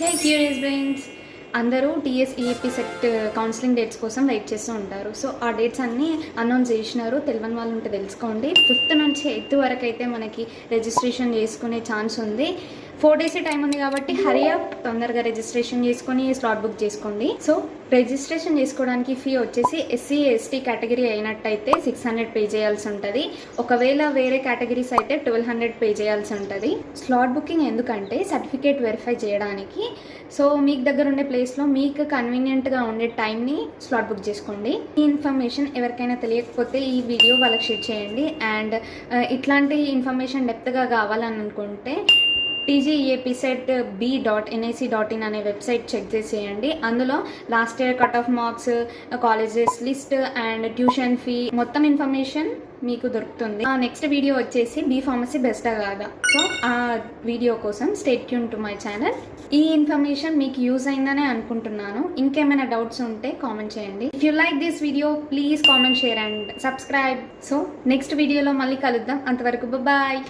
హే curious brains అందరూ TS సెక్ట్ counselling dates కోసం వెయిట్ చేస్తూ ఉంటారు. సో ఆ డేట్స్ అన్నీ అనౌన్స్ చేసినారు. తెలియని వాళ్ళు ఉంటే తెలుసుకోండి. ఫిఫ్త్ నుంచి ఎయిత్ వరకు అయితే మనకి రిజిస్ట్రేషన్ చేసుకునే ఛాన్స్ ఉంది. ఫోర్ డేస్ టైం ఉంది కాబట్టి హరియా తొందరగా రిజిస్ట్రేషన్ చేసుకొని స్లాట్ బుక్ చేసుకోండి. సో రిజిస్ట్రేషన్ చేసుకోవడానికి ఫీ వచ్చేసి ఎస్సీ ఎస్టీ కేటగిరీ అయినట్టయితే సిక్స్ హండ్రెడ్ పే చేయాల్సి ఉంటుంది. ఒకవేళ వేరే కేటగిరీస్ అయితే ట్వెల్వ్ హండ్రెడ్ పే చేయాల్సి ఉంటుంది. స్లాట్ బుకింగ్ ఎందుకంటే సర్టిఫికేట్ వెరిఫై చేయడానికి. సో మీకు దగ్గర ఉండే ప్లేస్లో మీకు కన్వీనియంట్గా ఉండే టైంని స్లాట్ బుక్ చేసుకోండి. ఈ ఇన్ఫర్మేషన్ ఎవరికైనా తెలియకపోతే ఈ వీడియో వాళ్ళకి షేర్ చేయండి. అండ్ uh, ఇట్లాంటి ఇన్ఫర్మేషన్ డెప్త్గా కావాలని అనుకుంటే TGAP CET B dot NIC dot in అనే వెబ్సైట్ చెక్ చేసేయండి. అందులో last year cut off marks colleges list and tuition fee మొత్తం ఇన్ఫర్మేషన్ మీకు దొరుకుతుంది. ఆ నెక్స్ట్ వీడియో వచ్చేసి బీ ఫార్మసీ బెస్టా కాదా సో ఆ వీడియో కోసం stay tuned to my channel ఈ ఇన్ఫర్మేషన్ మీకు యూజ్ అయిందనే అనుకుంటున్నాను. ఇంకేమైనా డౌట్స్ ఉంటే కామెంట్ చేయండి. If you like this video please comment share and subscribe so next వీడియోలో మళ్ళీ కలుద్దాం. అంతవరకు బాయ్